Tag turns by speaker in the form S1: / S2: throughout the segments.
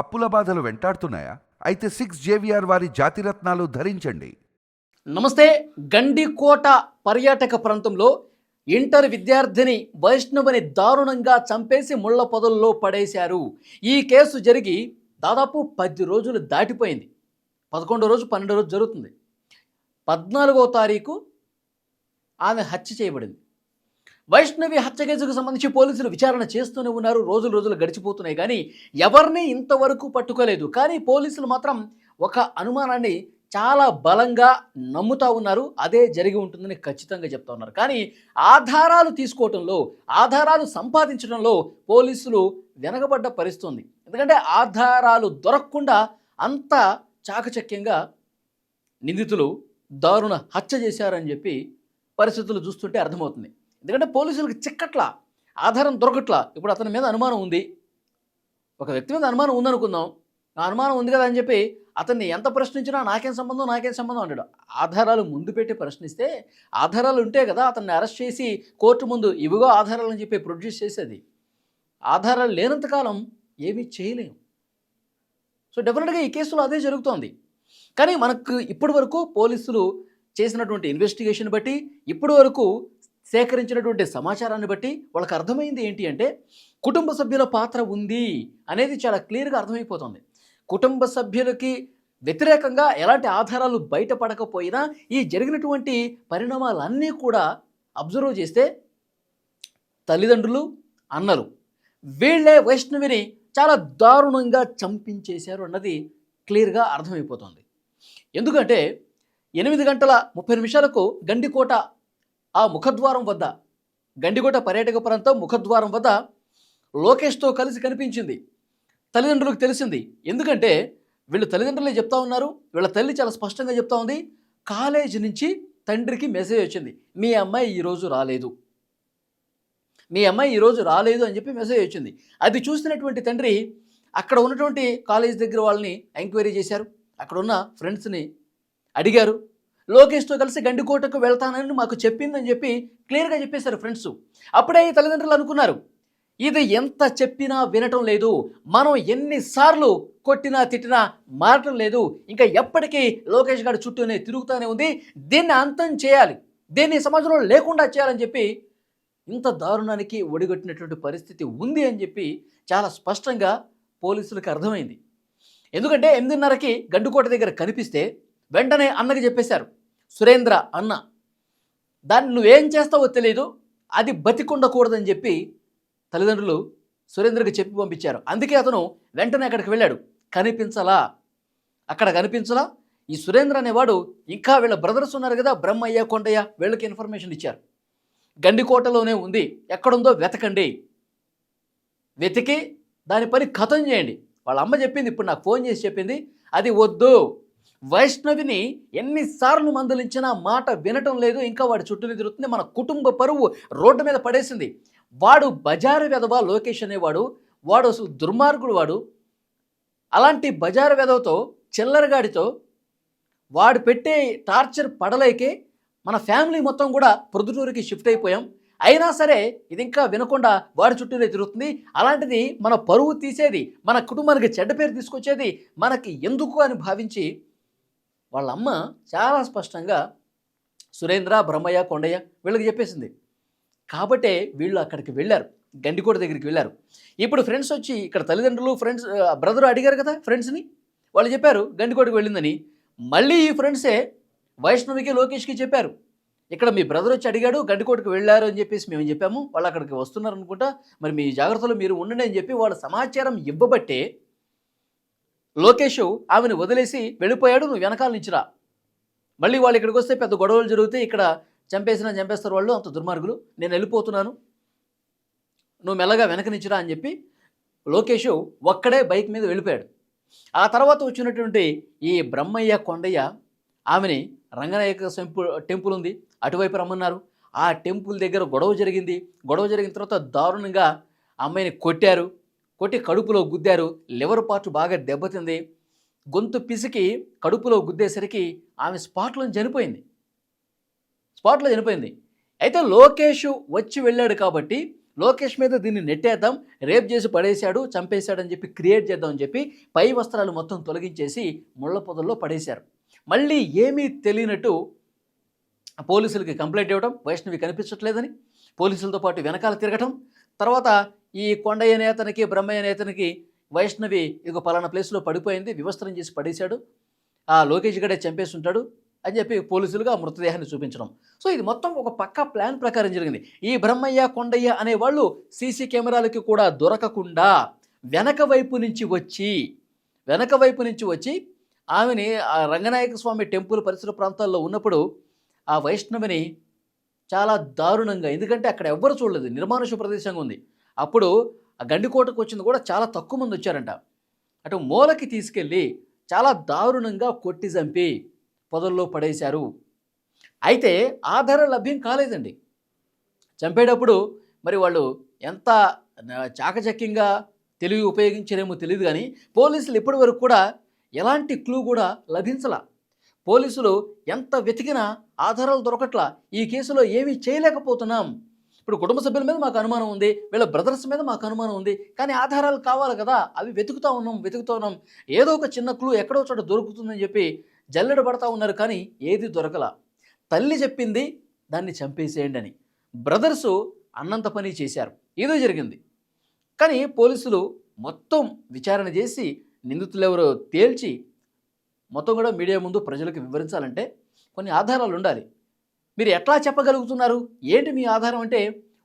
S1: అప్పుల బాధలు వెంటాడుతున్నాయా? అయితే సిక్స్ జేవిఆర్ వారి జాతిరత్నాలు ధరించండి.
S2: నమస్తే గండికోట పర్యాటక ప్రాంతంలో ఇంటర్ విద్యార్థిని వైష్ణవిని దారుణంగా చంపేసి ముళ్ళ పొదల్లో పడేశారు. ఈ కేసు జరిగి దాదాపు పది రోజులు దాటిపోయింది. పదకొండో రోజు పన్నెండో రోజు జరుగుతుంది. పద్నాలుగో తారీఖు ఆమె హత్య చేయబడింది. వైష్ణవి హత్య కేసుకు సంబంధించి పోలీసులు విచారణ చేస్తూనే ఉన్నారు. రోజులు రోజులు గడిచిపోతున్నాయి కానీ ఎవరిని ఇంతవరకు పట్టుకోలేదు. కానీ పోలీసులు మాత్రం ఒక అనుమానాన్ని చాలా బలంగా నమ్ముతా ఉన్నారు. అదే జరిగి ఉంటుందని ఖచ్చితంగా చెప్తా ఉన్నారు. కానీ ఆధారాలు తీసుకోవటంలో ఆధారాలు సంపాదించడంలో పోలీసులు వెనకబడ్డ పరిస్థితుంది. ఎందుకంటే ఆధారాలు దొరకకుండా అంత చాకచక్యంగా నిందితులు దారుణ హత్య చేశారని చెప్పి పరిస్థితులు చూస్తుంటే అర్థమవుతుంది. ఎందుకంటే పోలీసులకు చిక్కట్లా ఆధారం దొరకట్లా. ఇప్పుడు అతని మీద అనుమానం ఉంది. ఒక వ్యక్తి మీద అనుమానం ఉందనుకుందాం. నా అనుమానం ఉంది కదా అని చెప్పి అతన్ని ఎంత ప్రశ్నించినా నాకేం సంబంధం నాకేం సంబంధం అంటాడు. ఆధారాలు ముందు పెట్టి ప్రశ్నిస్తే ఆధారాలు ఉంటే కదా అతన్ని అరెస్ట్ చేసి కోర్టు ముందు ఇవిగో ఆధారాలు అని చెప్పి ప్రొడ్యూస్ చేసేది. ఆధారాలు లేనంతకాలం ఏమీ చేయలేము సో డెఫినెట్గా ఈ కేసులో అదే జరుగుతోంది. కానీ మనకు ఇప్పటి వరకు పోలీసులు చేసినటువంటి ఇన్వెస్టిగేషన్ బట్టి ఇప్పటి వరకు సేకరించినటువంటి సమాచారాన్ని బట్టి వాళ్ళకి అర్థమైంది ఏంటి అంటే కుటుంబ సభ్యుల పాత్ర ఉంది అనేది చాలా క్లియర్గా అర్థమైపోతుంది. కుటుంబ సభ్యులకి వ్యతిరేకంగా ఎలాంటి ఆధారాలు బయటపడకపోయినా ఈ జరిగినటువంటి పరిణామాలన్నీ కూడా అబ్జర్వ్ చేస్తే తల్లిదండ్రులు అన్నలు వీళ్ళే వైష్ణవిని చాలా దారుణంగా చంపించేశారు అన్నది క్లియర్గా అర్థమైపోతుంది. ఎందుకంటే ఎనిమిది గంటల ముప్పై నిమిషాలకు గండికోట ఆ ముఖద్వారం వద్ద గండిగోట పర్యాటక ప్రాంతం ముఖద్వారం వద్ద లోకేష్తో కలిసి కనిపించింది. తల్లిదండ్రులకు తెలిసింది. ఎందుకంటే వీళ్ళు తల్లిదండ్రులే చెప్తా ఉన్నారు. వీళ్ళ తల్లి చాలా స్పష్టంగా చెప్తా ఉంది. కాలేజీ నుంచి తండ్రికి మెసేజ్ వచ్చింది. మీ అమ్మాయి ఈరోజు రాలేదు. మీ అమ్మాయి ఈరోజు రాలేదు అని చెప్పి మెసేజ్ వచ్చింది. అది చూసినటువంటి తండ్రి అక్కడ ఉన్నటువంటి కాలేజ్ దగ్గర వాళ్ళని ఎంక్వైరీ చేశారు. అక్కడ ఉన్న ఫ్రెండ్స్ని అడిగారు. లోకేష్తో కలిసి గండికోటకు వెళ్తానని మాకు చెప్పిందని చెప్పి క్లియర్గా చెప్పేశారు ఫ్రెండ్స్ అప్పుడే ఈ తల్లిదండ్రులు అనుకున్నారు ఇది ఎంత చెప్పినా వినటం లేదు. మనం ఎన్నిసార్లు కొట్టినా తిట్టినా మారటం లేదు. ఇంకా ఎప్పటికీ లోకేష్ గారి చుట్టూనే తిరుగుతూనే ఉంది. దీన్ని అంతం చేయాలి. దీన్ని సమాజంలో లేకుండా చేయాలని చెప్పి ఇంత దారుణానికి ఒడిగట్టినటువంటి పరిస్థితి ఉంది అని చెప్పి చాలా స్పష్టంగా పోలీసులకు అర్థమైంది. ఎందుకంటే ఎనిమిదిన్నరకి గండుకోట దగ్గర కనిపిస్తే వెంటనే అన్నకి చెప్పేశారు. సురేంద్ర అన్న దాన్ని నువ్వేం చేస్తావో తెలియదు అది బతికుండకూడదని చెప్పి తల్లిదండ్రులు సురేంద్రకి చెప్పి పంపించారు. అందుకే అతను వెంటనే అక్కడికి వెళ్ళాడు. కనిపించలా? అక్కడ కనిపించలా? ఈ సురేంద్ర అనేవాడు ఇంకా వీళ్ళ బ్రదర్స్ ఉన్నారు కదా బ్రహ్మయ్య కొండయ్య వీళ్ళకి ఇన్ఫర్మేషన్ ఇచ్చారు. గండికోటలోనే ఉంది. ఎక్కడుందో వెతకండి. వెతికి దాని పని కథం చేయండి. వాళ్ళ అమ్మ చెప్పింది ఇప్పుడు నాకు ఫోన్ చేసి చెప్పింది అది వద్దు. వైష్ణవిని ఎన్నిసార్లు మందలించినా మాట వినటం లేదు. ఇంకా వాడి చుట్టూ తిరుగుతుంది మన కుటుంబ పరువు రోడ్డు మీద పడేసింది. వాడు బజారు వెధవ లోకేష్ అనేవాడు. వాడు అసలు దుర్మార్గుడు వాడు. అలాంటి బజారు వెధవతో చిల్లరగాడితో వాడు పెట్టే టార్చర్ పడలేకే మన ఫ్యామిలీ మొత్తం కూడా ప్రొద్దుటూరుకి షిఫ్ట్ అయిపోయాం. అయినా సరే ఇది ఇంకా వినకుండా వాడి చుట్టూనే తిరుగుతుంది. అలాంటిది మన పరువు తీసేది మన కుటుంబానికి చెడ్డ పేరు తీసుకొచ్చేది మనకి ఎందుకు అని భావించి వాళ్ళ అమ్మ చాలా స్పష్టంగా సురేంద్ర బ్రహ్మయ్య కొండయ్య వీళ్ళకి చెప్పేసింది. కాబట్టే వీళ్ళు అక్కడికి వెళ్ళారు. గండికోట దగ్గరికి వెళ్ళారు. ఇప్పుడు ఫ్రెండ్స్ వచ్చి ఇక్కడ తల్లిదండ్రులు ఫ్రెండ్స్ బ్రదర్ అడిగారు కదా ఫ్రెండ్స్ని? వాళ్ళు చెప్పారు గండికోటకు వెళ్ళిందని. మళ్ళీ ఈ ఫ్రెండ్సే వైష్ణవికి లోకేష్కి చెప్పారు. ఇక్కడ మీ బ్రదర్ వచ్చి అడిగాడు గండికోటకు వెళ్ళారు అని చెప్పేసి మేము చెప్పాము. వాళ్ళు అక్కడికి వస్తున్నారు అనుకుంటా మరి మీ జాగ్రత్తలో మీరు ఉండండి అని చెప్పి వాళ్ళ సమాచారం ఇవ్వబట్టే లోకేష్ ఆమెను వదిలేసి వెళ్ళిపోయాడు నువ్వు వెనకాల నుంచిరా. మళ్ళీ వాళ్ళు ఇక్కడికి వస్తే పెద్ద గొడవలు జరిగితే ఇక్కడ చంపేసినా చంపేస్తారు వాళ్ళు అంత దుర్మార్గులు. నేను వెళ్ళిపోతున్నాను. నువ్వు మెల్లగా వెనక నుంచిరా అని చెప్పి లోకేష్ ఒక్కడే బైక్ మీద వెళ్ళిపోయాడు. ఆ తర్వాత వచ్చినటువంటి ఈ బ్రహ్మయ్య కొండయ్య ఆమెని రంగనాయక టెంపుల్ టెంపుల్ ఉంది. అటువైపు రమ్మన్నారు. ఆ టెంపుల్ దగ్గర గొడవ జరిగింది. గొడవ జరిగిన తర్వాత దారుణంగా అమ్మాయిని కొట్టారు. కొట్టి కడుపులో గుద్దారు. లివర్ పార్ట్ బాగా దెబ్బతింది. గొంతు పిసికి కడుపులో గుద్దేసరికి ఆమె స్పాట్లో చనిపోయింది. స్పాట్లో చనిపోయింది. అయితే లోకేష్ వచ్చి వెళ్ళాడు కాబట్టి లోకేష్ మీద దీన్ని నెట్టేద్దాం రేప్ చేసి పడేశాడు చంపేశాడని చెప్పి క్రియేట్ చేద్దామని చెప్పి పై వస్త్రాలు మొత్తం తొలగించేసి ముళ్ళ పొదల్లో పడేశారు. మళ్ళీ ఏమీ తెలియనట్టు పోలీసులకి కంప్లైంట్ ఇవ్వడం వైష్ణవి కనిపించట్లేదని పోలీసులతో పాటు వెనకాల తిరగటం తర్వాత ఈ కొండయ్య నేతనికి బ్రహ్మయ్య నేతనికి వైష్ణవి ఇక పలానా ప్లేస్లో పడిపోయింది వివస్త్రం చేసి పడేశాడు. ఆ లోకేష్ గడే చంపేసి ఉంటాడు అని చెప్పి పోలీసులుగా మృతదేహాన్ని చూపించడం. సో ఇది మొత్తం ఒక పక్కా ప్లాన్ ప్రకారం జరిగింది. ఈ బ్రహ్మయ్య కొండయ్య అనే వాళ్ళు సీసీ కెమెరాలకి కూడా దొరకకుండా వెనక వైపు నుంచి వచ్చి వెనక వైపు నుంచి వచ్చి ఆమెని ఆ రంగనాయక స్వామి టెంపుల్ పరిసర ప్రాంతాల్లో ఉన్నప్పుడు ఆ వైష్ణవిని చాలా దారుణంగా ఎందుకంటే అక్కడ ఎవ్వరు చూడలేదు నిర్మానుష ప్రదేశంగా ఉంది. అప్పుడు ఆ గండికోటకు వచ్చింది కూడా చాలా తక్కువ మంది వచ్చారంట. అటు మూలకి తీసుకెళ్ళి చాలా దారుణంగా కొట్టి చంపి పొదల్లో పడేశారు. అయితే ఆధారం లభ్యం కాలేదండి. చంపేటప్పుడు మరి వాళ్ళు ఎంత చాకచక్యంగా తెలివి ఉపయోగించారేమో తెలియదు కానీ పోలీసులు ఇప్పటి వరకు కూడా ఎలాంటి క్లూ కూడా లభించలా. పోలీసులు ఎంత వెతికినా ఆధారాలు దొరకట్లా. ఈ కేసులో ఏమీ చేయలేకపోతున్నాం. ఇప్పుడు కుటుంబ సభ్యుల మీద మాకు అనుమానం ఉంది వీళ్ళ బ్రదర్స్ మీద మాకు అనుమానం ఉంది. కానీ ఆధారాలు కావాలి కదా అవి వెతుకుతా ఉన్నాం వెతుకుతా ఉన్నాం. ఏదో ఒక చిన్న క్లూ ఎక్కడో చోట దొరుకుతుందని చెప్పి జల్లెడ పడతా ఉన్నారు కానీ ఏది దొరకల. తల్లి చెప్పింది దాన్ని చంపేసేయండి అని. బ్రదర్స్ అన్నంత పని చేశారు. ఏదో జరిగింది. కానీ పోలీసులు మొత్తం విచారణ చేసి నిందితులు ఎవరో తేల్చి మొత్తం కూడా మీడియా ముందు ప్రజలకు వివరించాలంటే కొన్ని ఆధారాలు ఉండాలి. మీరు ఎట్లా చెప్పగలుగుతున్నారు? ఏంటి మీ ఆధారం అంటే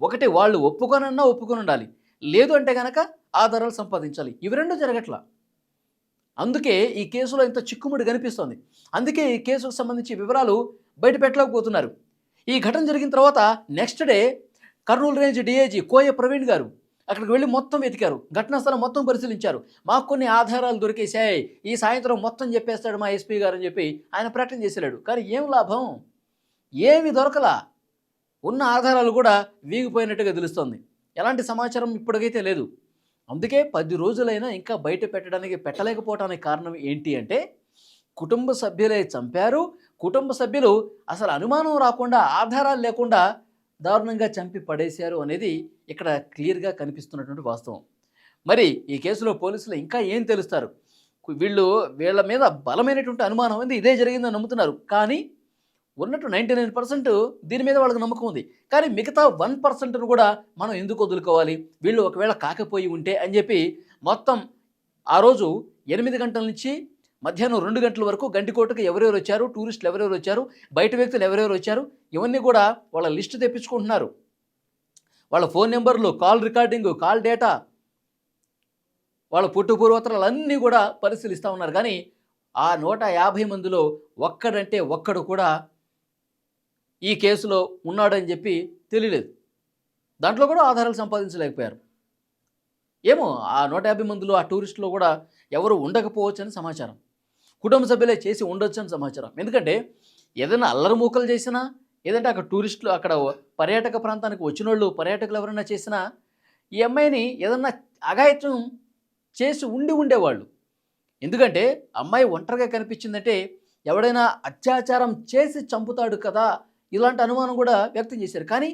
S2: ఒకటి వాళ్ళు ఒప్పుకొనన్నా ఒప్పుకొని ఉండాలి లేదు అంటే కనుక ఆధారాలు సంపాదించాలి. ఇవి రెండు జరగట్లా. అందుకే ఈ కేసులో ఇంత చిక్కుముడి కనిపిస్తోంది. అందుకే ఈ కేసుకు సంబంధించి వివరాలు బయట పెట్టలేకపోతున్నారు. ఈ ఘటన జరిగిన తర్వాత next day Kurnool range DIG Koya Praveen garu అక్కడికి వెళ్ళి మొత్తం వెతికారు. ఘటనా స్థలం మొత్తం పరిశీలించారు. మాకు కొన్ని ఆధారాలు దొరికేశాయి. ఈ సాయంత్రం మొత్తం చెప్పేస్తాడు మా ఎస్పీ గారు అని చెప్పి ఆయన ప్రకటన చేసేలాడు కానీ ఏం లాభం? ఏమి దొరకలా. ఉన్న ఆధారాలు కూడా వీగిపోయినట్టుగా తెలుస్తోంది. ఎలాంటి సమాచారం ఇప్పటికైతే లేదు. అందుకే పది రోజులైనా ఇంకా బయట పెట్టడానికి పెట్టలేకపోవటానికి కారణం ఏంటి అంటే కుటుంబ సభ్యులే చంపారు. కుటుంబ సభ్యులు అసలు అనుమానం రాకుండా ఆధారాలు లేకుండా దారుణంగా చంపి పడేశారు అనేది ఇక్కడ క్లియర్గా కనిపిస్తున్నటువంటి వాస్తవం. మరి ఈ కేసులో పోలీసులు ఇంకా ఏం తెలుస్తారు? వీళ్ళు వీళ్ళ మీద బలమైనటువంటి అనుమానం ఉంది. ఇదే జరిగిందని నమ్ముతున్నారు. కానీ ఉన్నట్టు నైంటీ నైన్ పర్సెంట్ దీని మీద వాళ్ళకి నమ్మకం ఉంది. కానీ మిగతా వన్ పర్సెంట్ను కూడా మనం ఎందుకు వదులుకోవాలి? వీళ్ళు ఒకవేళ కాకపోయి ఉంటే అని చెప్పి మొత్తం ఆ రోజు ఎనిమిది గంటల నుంచి మధ్యాహ్నం రెండు గంటల వరకు గంటికోటకు ఎవరెవరు వచ్చారు? టూరిస్టులు ఎవరెవరు వచ్చారు? బయట వ్యక్తులు ఎవరెవరు వచ్చారు? ఇవన్నీ కూడా వాళ్ళ లిస్టు తెప్పించుకుంటున్నారు. వాళ్ళ ఫోన్ నెంబర్లు కాల్ రికార్డింగ్ కాల్ డేటా వాళ్ళ పుట్టు పూర్వోత్తరాలు అన్నీ కూడా పరిశీలిస్తూ ఉన్నారు. కానీ ఆ నూట యాభై మందిలో ఒక్కడంటే ఒక్కడు కూడా ఈ కేసులో ఉన్నాడని చెప్పి తెలియలేదు. దాంట్లో కూడా ఆధారాలు సంపాదించలేకపోయారు. ఏమో ఆ నూట యాభై మందిలో ఆ టూరిస్టులో కూడా ఎవరు ఉండకపోవచ్చు అని సమాచారం. కుటుంబ సభ్యులే చేసి ఉండొచ్చు అని సమాచారం. ఎందుకంటే ఏదైనా అల్లరి మూకలు చేసినా ఏదంటే అక్కడ టూరిస్టులు అక్కడ పర్యాటక ప్రాంతానికి వచ్చిన వాళ్ళు పర్యాటకులు ఎవరైనా చేసినా ఈ అమ్మాయిని ఏదన్నా అఘాయిత్యం చేసి ఉండి ఉండేవాళ్ళు. ఎందుకంటే అమ్మాయి ఒంటరిగా కనిపించిందంటే ఎవడైనా అత్యాచారం చేసి చంపుతాడు కదా ఇలాంటి అనుమానం కూడా వ్యక్తం చేశారు. కానీ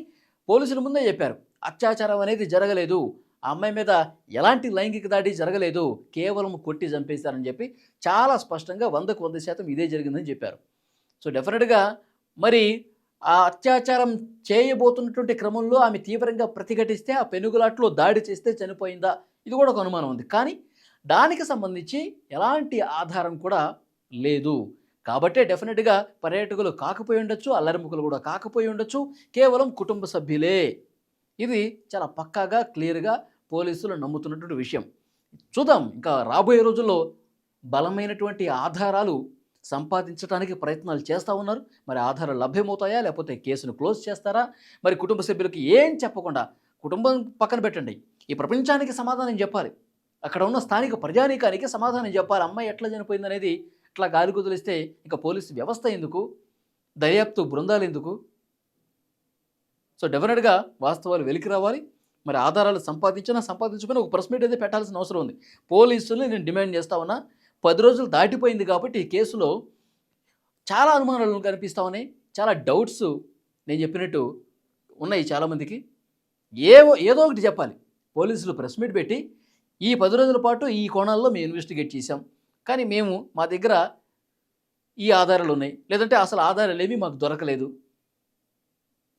S2: పోలీసుల ముందే చెప్పారు అత్యాచారం అనేది జరగలేదు ఆ అమ్మాయి మీద ఎలాంటి లైంగిక దాడి జరగలేదు కేవలం కొట్టి చంపేశారని చెప్పి చాలా స్పష్టంగా వందకు వంద శాతం ఇదే జరిగిందని చెప్పారు. సో డెఫినెట్గా మరి ఆ అత్యాచారం చేయబోతున్నటువంటి క్రమంలో ఆమె తీవ్రంగా ప్రతిఘటిస్తే ఆ పెనుగులాట్లో దాడి చేస్తే చనిపోయిందా? ఇది కూడా ఒక అనుమానం ఉంది. కానీ దానికి సంబంధించి ఎలాంటి ఆధారం కూడా లేదు. కాబట్టే డెఫినెట్గా పర్యాటకులు కాకపోయి ఉండొచ్చు అల్లరిముఖులు కూడా కాకపోయి ఉండొచ్చు. కేవలం కుటుంబ సభ్యులే. ఇది చాలా పక్కాగా క్లియర్గా పోలీసులు నమ్ముతున్నటువంటి విషయం. చూద్దాం ఇంకా రాబోయే రోజుల్లో బలమైనటువంటి ఆధారాలు సంపాదించడానికి ప్రయత్నాలు చేస్తూ ఉన్నారు. మరి ఆధారాలు లభ్యమవుతాయా లేకపోతే కేసును క్లోజ్ చేస్తారా? మరి కుటుంబ సభ్యులకి ఏం చెప్పకుండా కుటుంబం పక్కన పెట్టండి. ఈ ప్రపంచానికి సమాధానం చెప్పాలి. అక్కడ ఉన్న స్థానిక ప్రజానీకానికి సమాధానం చెప్పాలి. అమ్మాయి ఎట్లా చనిపోయింది అనేది ఇట్లా గాలి కుదిలిస్తే ఇంకా పోలీసు వ్యవస్థ ఎందుకు? దర్యాప్తు బృందాలు ఎందుకు? సో డెఫినెట్గా వాస్తవాలు వెలికి రావాలి. మరి ఆధారాలు సంపాదించినా సంపాదించుకుని ఒక ప్రెస్ మీట్ అయితే పెట్టాల్సిన అవసరం ఉంది. పోలీసులు నేను డిమాండ్ చేస్తా ఉన్నా పది రోజులు దాటిపోయింది కాబట్టి ఈ కేసులో చాలా అనుమానాలు కనిపిస్తా ఉన్నాయి. చాలా డౌట్స్ నేను చెప్పినట్టు ఉన్నాయి చాలామందికి. ఏవో ఏదో ఒకటి చెప్పాలి. పోలీసులు ప్రెస్ మీట్ పెట్టి ఈ పది రోజుల పాటు ఈ కోణాల్లో మేము ఇన్వెస్టిగేట్ చేశాం. కానీ మేము మా దగ్గర ఈ ఆధారాలు ఉన్నాయి. లేదంటే అసలు ఆధారాలు ఏమీ మాకు దొరకలేదు.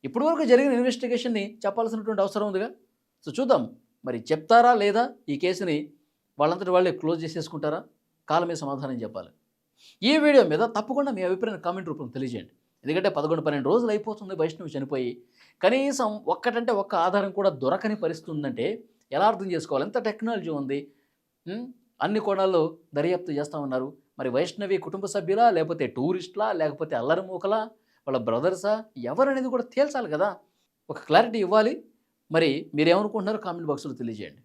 S2: ఇప్పటివరకు జరిగిన ఇన్వెస్టిగేషన్ని చెప్పాల్సినటువంటి అవసరం ఉందిగా? సో చూద్దాం. మరి చెప్తారా లేదా? ఈ కేసుని వాళ్ళంతటి వాళ్ళే క్లోజ్ చేసేసుకుంటారా? కాలమే సమాధానం చెప్పాలి. ఈ వీడియో మీద తప్పకుండా మీ అభిప్రాయం కామెంట్ రూపంలో తెలియజేయండి. ఎందుకంటే పదకొండు పన్నెండు రోజులు అయిపోతుంది వైష్ణవి చనిపోయి. కనీసం ఒక్కటంటే ఒక్క ఆధారం కూడా దొరకని పరిస్థితి ఉందంటే ఎలా అర్థం చేసుకోవాలి? ఎంత టెక్నాలజీ ఉంది? అన్ని కోణాల్లో దర్యాప్తు చేస్తూ ఉన్నారు. మరి వైష్ణవి కుటుంబ సభ్యులా లేకపోతే టూరిస్ట్లా లేకపోతే అల్లరిమూకలా వాళ్ళ బ్రదర్సా ఎవరనేది కూడా తేల్చాలి కదా. ఒక క్లారిటీ ఇవ్వాలి. మరి మీరేమనుకుంటున్నారో కామెంట్ బాక్స్లో తెలియజేయండి.